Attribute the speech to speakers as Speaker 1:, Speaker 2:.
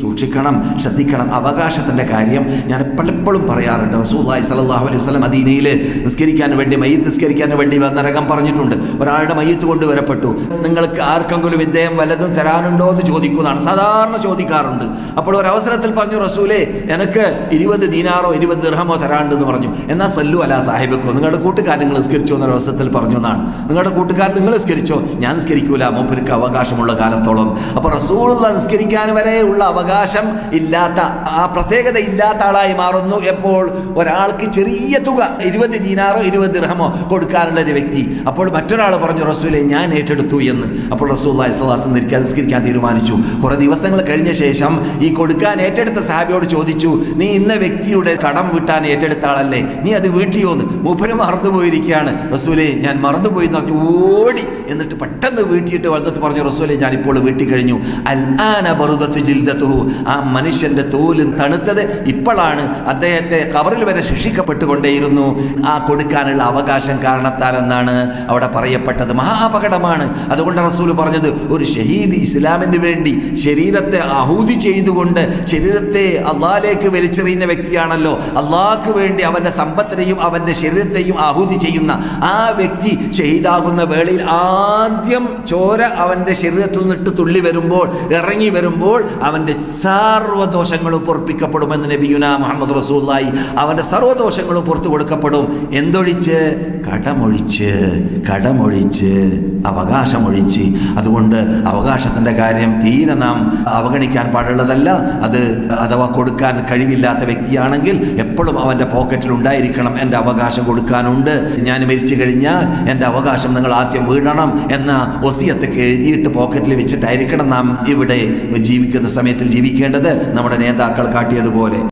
Speaker 1: സൂക്ഷിക്കണം ശ്രദ്ധിക്കണം. അവകാശത്തിന്റെ കാര്യം ഞാൻ പലപ്പോഴും പറയാറുണ്ട്. റസൂല്ലായി സലാഹു അലൈഹി വസ്ലം അദീനയിൽ നിസ്കരിക്കാൻ വേണ്ടി മയ്യത്ത് നിസ്കരിക്കാൻ വേണ്ടി വന്നരകം പറഞ്ഞിട്ടുണ്ട്. ഒരാളുടെ മയ്യത്ത് കൊണ്ടുവരപ്പെട്ടു. നിങ്ങൾക്ക് ആർക്കെങ്കിലും ഇദ്ദേഹം വല്ലതും തരാനുണ്ടോ എന്ന് ചോദിക്കുന്നതാണ് സാധാരണ ചോദിക്കാറുണ്ട്. അപ്പോൾ ഒരു അവസരത്തിൽ പറഞ്ഞു റസൂലേ എനിക്ക് ഇരുപത് ദീനാറോ ഇരുപത് ദൃഹമോ തരാണ്ടെന്ന് പറഞ്ഞു. എന്നാൽ സല്ലു അല സാഹിബക്കോ. നിങ്ങളുടെ കൂട്ടുകാരൻ നിങ്ങൾ നിസ്കരിച്ചോ എന്നൊരു അവസരത്തിൽ പറഞ്ഞു എന്നാണ് നിങ്ങളുടെ കൂട്ടുകാരൻ നിങ്ങൾ നിസ്കരിച്ചോ? ഞാൻ നിസ്കരിക്കൂല. മൂപ്പർക്ക് അവകാശമുള്ള കാലത്തോളം. അപ്പോൾ റസൂൾ നിസ്കരിക്കാൻ വരെ ഉള്ള അവകാശം ഇല്ലാത്ത ആ പ്രത്യേകത ഇല്ലാത്ത ആളായി മാറുന്നു എപ്പോൾ? ഒരാൾക്ക് ചെറിയ തുക ഇരുപത് ദീനാറോ ഇരുപത് ദിർഹമോ കൊടുക്കാനുള്ള ഒരു വ്യക്തി. അപ്പോൾ മറ്റൊരാൾ പറഞ്ഞു റസൂലെ ഞാൻ ഏറ്റെടുത്തു എന്ന്. അപ്പോൾ റസൂൽ അലൈഹിസ്ലാസം നിൽക്കാൻ നിസ്കരിക്കാൻ തീരുമാനിച്ചു. കുറേ ദിവസങ്ങൾ കഴിഞ്ഞ ശേഷം ഈ കൊടുക്കാൻ ഏറ്റെടുത്ത സാബിയോട് ചോദിച്ചു നീ ഇന്ന വ്യക്തിയുടെ കടം വിട്ടാൻ ഏറ്റെടുത്ത ആളല്ലേ? നീ അത് വീട്ടിയോന്ന് മൂപ്പര് മറന്നുപോയിരിക്കുകയാണ്. റസൂലെ ഞാൻ മറന്നുപോയി എന്ന് ഓടി എന്നിട്ട് പെട്ടെന്ന് വീട്ടിയിട്ട് വന്നിട്ട് പറഞ്ഞു റസൂലെ ഞാൻ ഇപ്പോൾ വീട്ടി കഴിഞ്ഞു. അൽ ആന ബറുദത്ത് ജിൽദത്തുഹു ആ മനുഷ്യന്റെ തോലും തണുത്തത് ഇപ്പോഴാണ് അദ്ദേഹത്തെ കവറിൽ വരെ ശിക്ഷിക്കപ്പെട്ടുകൊണ്ടേയിരുന്നു. ആ കൊടുക്കാനുള്ള അവകാശം കാരണത്താൽ എന്നാണ് അവിടെ പറയപ്പെട്ടത്. മഹാ അപകടമാണ് അതുകൊണ്ട് റസൂൽ പറഞ്ഞത് ഒരു ഷഹീദ് ഇസ്ലാമിന് വേണ്ടി ശരീരത്തെ അഹൂതി ചെയ്തുകൊണ്ട് ശരീരത്തെ അള്ളാലേക്ക് വലിച്ചെറിയുന്ന വ്യക്തിയാണല്ലോ. അള്ളാഹ്ക്ക് വേണ്ടി അവന്റെ സമ്പത്തിനെയും അവന്റെ ശരീരത്തെയും ആഹൂതി ചെയ്യുന്ന ആ വ്യക്തി ഷഹീദാകുന്ന വേളയിൽ ആദ്യം ചോര അവന്റെ ശരീരത്തിൽ നിന്നിട്ട് തുള്ളി വരുമ്പോൾ ഇറങ്ങി വരുമ്പോൾ അവന്റെ സർവദോഷങ്ങളും പൊറപ്പിക്കപ്പെടുമെന്ന് നബിയുന മുഹമ്മദ് റസൂല്ലായി അവന്റെ സർവദോഷങ്ങളും പുറത്തു കൊടുക്കപ്പെടും. എന്തൊഴിച്ച്? കടമൊഴിച്ച് കടമൊഴിച്ച് അവകാശമൊഴിച്ച്. അതുകൊണ്ട് അവകാശത്തിന്റെ കാര്യം തീരെ നാം അവഗണിക്കാൻ പാടുള്ളതല്ല. അത് അഥവാ കൊടുക്കാൻ കഴിവില്ലാത്ത വ്യക്തിയാണെങ്കിൽ എപ്പോഴും അവന്റെ പോക്കറ്റിൽ ഉണ്ടായിരിക്കണം. എന്റെ അവകാശം കൊടുക്കാനുണ്ട്. ഞാൻ മരിച്ചു കഴിഞ്ഞാൽ എന്റെ അവകാശം നിങ്ങൾ ആദ്യം വീഴണം എന്ന ഒസിയത്തൊക്കെ എഴുതിയിട്ട് പോക്കറ്റിൽ വെച്ചിട്ടായിരിക്കണം നാം ഇവിടെ ജീവിക്കുന്ന സമയത്തിൽ ജീവിക്കേണ്ടത് നമ്മുടെ നേതാക്കൾ കാട്ടിയതുപോലെ.